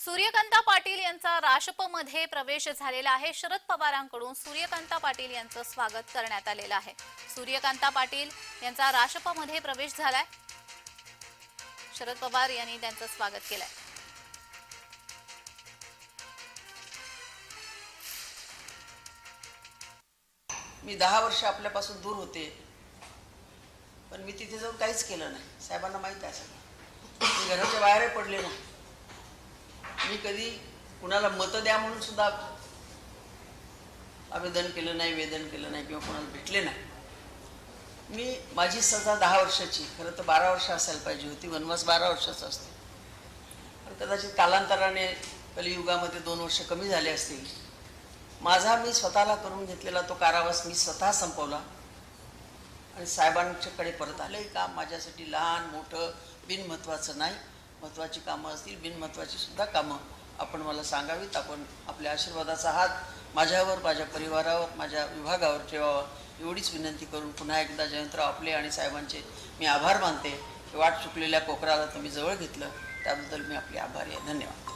सूर्यकांता पाटील यांचा राशपमध्ये प्रवेश झालेला आहे. शरद पवारांकडून सूर्यकांता पाटील यांचं स्वागत करण्यात आलेलं आहे. सूर्यकांता पाटील यांचा राशपमध्ये प्रवेश झालाय. शरद पवार यांनी त्यांचं स्वागत केलंय. मी दहा वर्ष आपल्यापासून दूर होते. पण मी तिथे जाऊन काहीच केलं नाही. साहेबांना माहीत आहे सगळं. मी घराच्या बाहेरही पडले नाही. मी कधी कुणाला मतं द्या म्हणून सुद्धा आवेदन केलं नाही वेदन केलं नाही किंवा कोणाला भेटले नाही. मी माझी सजा दहा वर्षाची खरं तर बारा वर्ष असायला पाहिजे होती वनवास बारा वर्षाचा असतो. पण कदाचित कालांतराने कलियुगामध्ये दोन वर्ष कमी झाले असतील. माझा मी स्वतःला करून घेतलेला तो कारावास मी स्वतः संपवला. आणि साहेबांच्याकडे परत आलं हे काम माझ्यासाठी लहान मोठं बिनमहत्त्वाचं नाही. महत्त्वाची कामं असतील बिनमहत्त्वाची सुद्धा कामं आपण मला सांगावीत. आपण आपल्या आशीर्वादाचा हात माझ्यावर माझ्या परिवारावर माझ्या विभागावर ठेवावा. एवढीच विनंती करून पुन्हा एकदा जयंतराव आपले आणि साहेबांचे मी आभार मानते. वाट चुकलेल्या कोकराला तुम्ही जवळ घेतलं. त्याबद्दल मी आपले आभारी आहे. धन्यवाद.